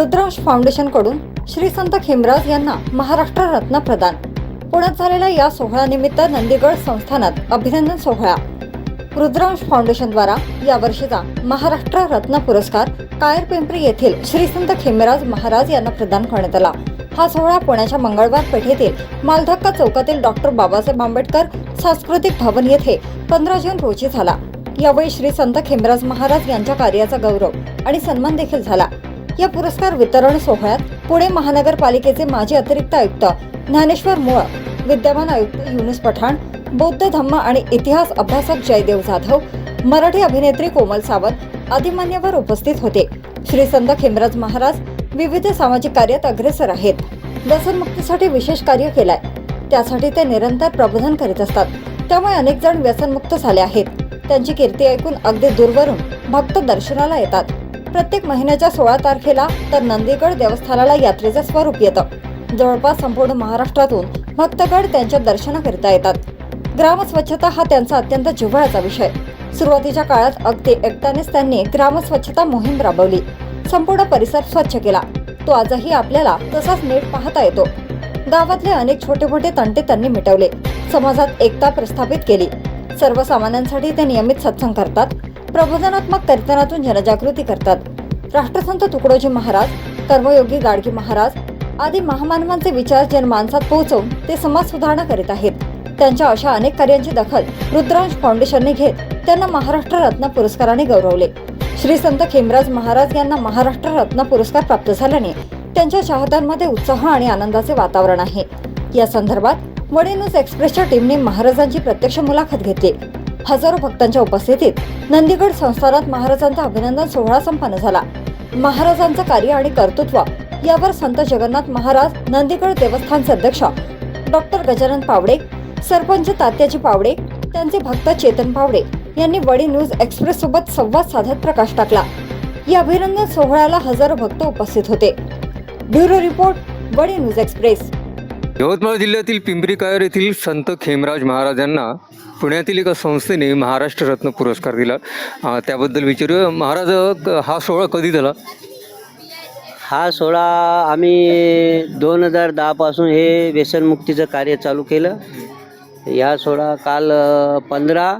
रुद्रांश फाउंडेशनकडून श्री संत खेमराज यांना महाराष्ट्र रत्न प्रदान. पुण्यात झालेल्या या सोहळ्यानिमित्त नंदीगड संस्थानात अभिनंदन सोहळा. रुद्रांश फाउंडेशनद्वारा यावर्षीचा महाराष्ट्र रत्न पुरस्कार कायर पिंपरी येथील श्री संत खेमराज महाराज यांना प्रदान करण्यात आला. हा सोहळा पुण्याच्या मंगळवार पेठेतील मालधक्का चौकातील डॉक्टर बाबासाहेब आंबेडकर सांस्कृतिक भवन येथे पंधरा जून रोजी झाला. यावेळी श्री संत खेमराज महाराज यांच्या कार्याचा गौरव आणि सन्मान देखील झाला. या पुरस्कार वितरण सोहळ्यात पुणे महानगरपालिकेचे माजी अतिरिक्त आयुक्त ज्ञानेश्वर मुळ विद्यमान आयुक्त युनुस पठाण बौद्ध धम्म आणि इतिहास अभ्यासक जयदेव जाधव मराठी अभिनेत्री कोमल सावंत आदी मान्यवर उपस्थित होते. श्री संत खेमराज महाराज विविध सामाजिक कार्यात अग्रेसर आहेत. व्यसनमुक्तीसाठी विशेष कार्य केलाय. त्यासाठी ते निरंतर प्रबोधन करीत असतात. त्यामुळे अनेक जण व्यसनमुक्त झाले आहेत. त्यांची कीर्ती ऐकून अगदी दूरवरून भक्त दर्शनाला येतात. प्रत्येक महिन्याच्या सोळा तारखेला तर नंदीगड देवस्थानाला यात्रेचं स्वरूप येतं. जवळपास संपूर्ण महाराष्ट्रातून भक्तगड त्यांच्या दर्शनाकरिता येतात. ग्रामस्वच्छता हा त्यांचा अत्यंत जिव्हाळ्याचा विषय. सुरुवातीच्या काळात अगदी एकट्यानेच त्यांनी ग्रामस्वच्छता मोहीम राबवली. संपूर्ण परिसर स्वच्छ केला. तो आजही आपल्याला तसाच नीट पाहता येतो. गावातले अनेक छोटे मोठे तंटे त्यांनी मिटवले. समाजात एकता प्रस्थापित केली. सर्वसामान्यांसाठी ते नियमित सत्संग करतात. प्रबोधनात्मक कीर्तनातून जनजागृती करतात. राष्ट्रसंत तुकडोजी महाराज कर्मयोगी गाडगे महाराज आदी महामानवांचे विचार जनमानसात पोहोचवून ते समाज सुधारणा करीत आहेत. त्यांच्या अशा अनेक कार्यांची दखल रुद्रांश फाउंडेशनने घेत त्यांना महाराष्ट्र रत्न पुरस्काराने गौरवले. श्री संत खेमराज महाराज यांना महाराष्ट्र रत्न पुरस्कार प्राप्त झाल्याने त्यांच्या चाहत्यांमध्ये उत्साह आणि आनंदाचे वातावरण आहे. या संदर्भात वडे न्यूज एक्सप्रेसच्या टीमने महाराजांची प्रत्यक्ष मुलाखत घेतली. हजारो भक्तांच्या उपस्थितीत नंदीगड संस्थानात महाराजांचा अभिनंदन सोहळा संपन्न झाला. महाराजांचं कार्य आणि कर्तृत्व यावर संत जगन्नाथ महाराज नंदीगड देवस्थानचे अध्यक्ष डॉक्टर गजानन पावडे सरपंच तात्याजी पावडे त्यांचे भक्त चेतन पावडे यांनी वडी न्यूज एक्सप्रेस सोबत संवाद साधत प्रकाश टाकला. या अभिनंदन सोहळ्याला हजारो भक्त उपस्थित होते. ब्युरो रिपोर्ट वडी न्यूज एक्सप्रेस. यवतमाळ जिल्ह्यातील पिंपरी कायर येथील संत खेमराज महाराजांना पुण्यातील एका संस्थेने महाराष्ट्र रत्न पुरस्कार दिला. त्याबद्दल विचारूया. महाराज क- हा सोहळा कधी झाला? हा सोहळा आम्ही दोन हजार दहापासून हे व्यसनमुक्तीचं कार्य चालू केलं. ह्या सोहळा काल पंधरा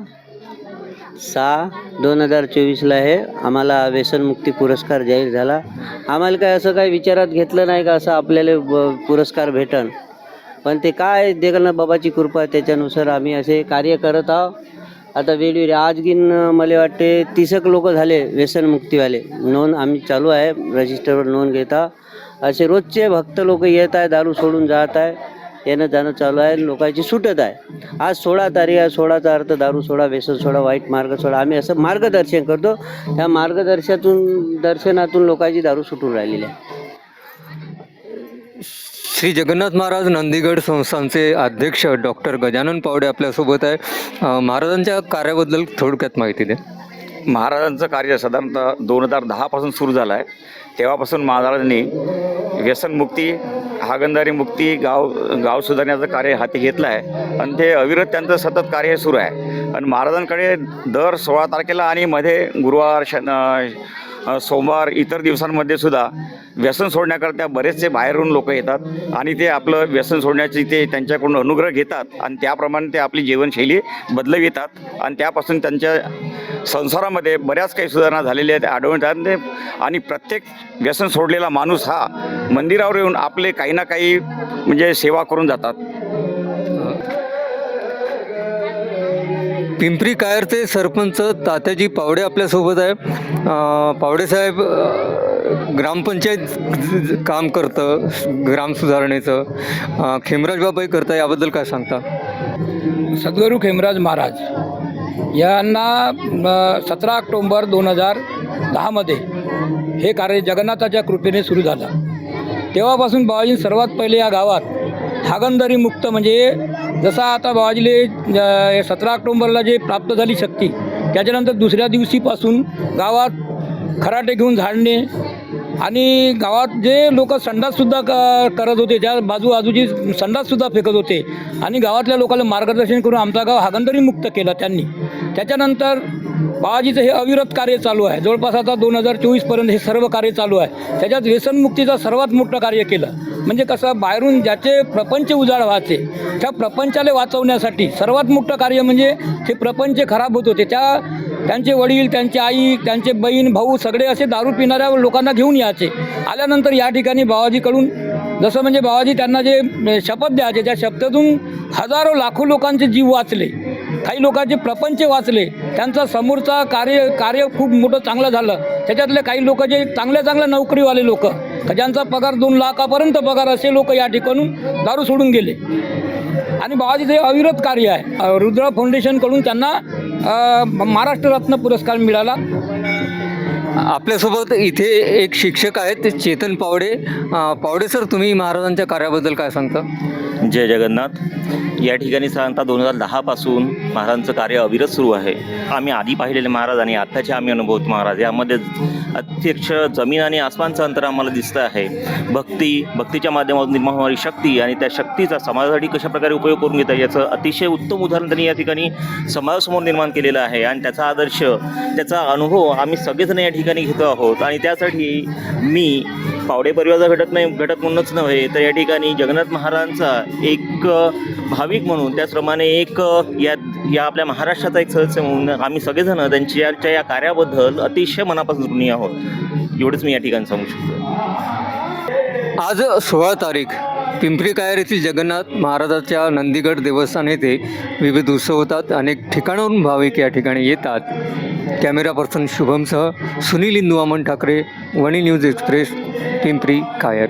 सहा दोन हजार चोवीसला हे आम्हाला व्यसनमुक्ती पुरस्कार जाहीर झाला. आम्हाला काय असं काही विचारात घेतलं नाही का असं आपल्याला पुरस्कार भेटन? पण ते काय देगलनाथ बाबाची कृपा त्याच्यानुसार आम्ही असे कार्य करत आहोत. आता वेगवेगळे आजगीन मला वाटते तीसक लोक झाले व्यसनमुक्तीवाले नोंद आम्ही चालू आहे रजिस्टरवर नोंद घेता. असे रोजचे भक्त लोक येत आहे दारू सोडून जात आहे येणं जाणं चालू आहे लोकांची सुटत आहे. आज सोळा तारीख आहे सोळाचा अर्थ दारू सोडा व्यसन सोडा वाईट मार्ग सोडा. आम्ही असं मार्गदर्शन करतो. त्या मार्गदर्शनातून दर्शनातून लोकांची दारू सुटून राहिलेली आहे. श्री जगन्नाथ महाराज नंदीगड संस्थानचे अध्यक्ष डॉक्टर गजानन पावडे आपल्यासोबत आहे. महाराजांच्या कार्याबद्दल थोडक्यात माहिती द्या. महाराजांचं कार्य साधारणतः दोन हजार दहापासून सुरू झालं आहे. तेव्हापासून महाराजांनी व्यसनमुक्ती हागंदारी मुक्ती गाव गाव सुधारण्याचं कार्य हाती घेतलं आहे. आणि ते अविरत त्यांचं सतत कार्य सुरू आहे. आणि महाराजांकडे दर सोळा तारखेला आणि मध्ये गुरुवार शन सोमवार इतर दिवसांमध्ये सुद्धा व्यसन सोडण्याकरता बरेचसे बाहेरून लोक येतात आणि ते आपलं व्यसन सोडण्याची ते त्यांच्याकडून अनुग्रह घेतात आणि त्याप्रमाणे ते आपली जीवनशैली बदलवितात आणि त्यापासून त्यांच्या संसारामध्ये बऱ्याच काही सुधारणा झालेल्या आहेत आढळून येतात. आणि ते- आणि प्रत्येक व्यसन सोडलेला माणूस हा मंदिरावर येऊन आपले काही ना काही म्हणजे सेवा करून जातात. पिंपरी कायरचे सरपंच तात्याजी पावडे आपल्यासोबत आहे. पावडेसाहेब पावडे साहेब ग्रामपंचायत काम करतं ग्राम सुधारणेचं. खेमराज बाबाई करता याबद्दल काय सांगता? सद्गुरू खेमराज महाराज यांना सतरा ऑक्टोंबर दोन हजार दहामध्ये हे कार्य जगन्नाथाच्या कृपेने सुरू झालं. तेव्हापासून बाबाजी सर्वात पहिले या गावात हागंदरी मुक्त म्हणजे जसा आता बाबाजीले सतरा ऑक्टोंबरला जे प्राप्त झाली शक्ती त्याच्यानंतर दुसऱ्या दिवशीपासून गावात खराटे घेऊन झाडणे आणि गावात जे लोक संडाससुद्धा क करत होते त्या बाजू आजूची संडाससुद्धा फेकत होते आणि गावातल्या लोकांना मार्गदर्शन करून आमचा गाव हागंदरी मुक्त केला त्यांनी. त्याच्यानंतर बाबाजीचं हे अविरत कार्य चालू आहे. जवळपास आता दोन हजार चोवीसपर्यंत हे सर्व कार्य चालू आहे. त्याच्यात व्यसनमुक्तीचं सर्वात मोठं कार्य केलं. म्हणजे कसं बाहेरून ज्याचे प्रपंच उजाड व्हायचे त्या प्रपंचाला वाचवण्यासाठी सर्वात मोठं कार्य म्हणजे ते प्रपंच खराब होत होते. त्या त्यांचे वडील त्यांची आई त्यांचे बहीण भाऊ सगळे असे दारू पिणाऱ्या लोकांना घेऊन यायचे. आल्यानंतर या ठिकाणी बाबाजीकडून जसं म्हणजे बाबाजी त्यांना जे शपथ द्यायचे त्या शब्दातून हजारो लाखो लोकांचे जीव वाचले. काही लोकांचे प्रपंच वाचले. त्यांचा समोरचा कार्य कार्य खूप मोठं चांगलं झालं. त्याच्यातले काही लोक जे चांगल्या चांगल्या नोकरीवाले लोक ज्यांचा पगार दोन लाखापर्यंत पगार असे लोक या ठिकाणून दारू सोडून गेले. आणि बाबाजीचं हे अविरत कार्य आहे. रुद्र फाउंडेशनकडून त्यांना महाराष्ट्र रत्न पुरस्कार मिळाला. आपल्यासोबत इथे एक शिक्षक आहेत ते चेतन पावडे. पावडे सर तुम्ही महाराजांच्या कार्याबद्दल काय सांगता? जय जगन्नाथ. या ठिकाणी साधारणतः दोन हजार दहापासून महाराजांचं कार्य अविरत सुरू आहे. आम्ही आधी पाहिलेले महाराज आणि आत्ताचे आम्ही अनुभवत महाराज. यामध्ये अध्यक्ष जमीन आणि आसमानचं अंतर आम्हाला दिसतं आहे. भक्ती भक्तीच्या माध्यमातून निर्माण होणारी शक्ती आणि त्या शक्तीचा समाजासाठी कशाप्रकारे उपयोग करून घेता याचं अतिशय उत्तम उदाहरण त्यांनी या ठिकाणी समाजासमोर निर्माण केलेलं आहे आणि त्याचा आदर्श त्याचा अनुभव आम्ही सगळेजण या ठिकाणी घेतो आहोत. आणि त्यासाठी मी पावडे परिवाराचा घटक नाही घटक म्हणूनच नव्हे. तर या ठिकाणी जगन्नाथ महाराजांचा एक भाविक म्हणून त्याचप्रमाणे एक या या आपल्या महाराष्ट्राचा एक सदस्य म्हणून आम्ही सगळेजण त्यांच्या या कार्याबद्दल अतिशय मनापासून ऋणी आहोत. एवढंच मी या ठिकाणी सांगू शकतो. आज सोळा तारीख. पिंपरी कायर येथील जगन्नाथ महाराजाच्या नंदीगड देवस्थान येथे विविध उत्सव होतात. अनेक ठिकाणाहून भाविक या ठिकाणी येतात. कॅमेरा पर्सन शुभमसह सुनील इंदू अमन ठाकरे वणी न्यूज एक्सप्रेस पिंपरी कायर.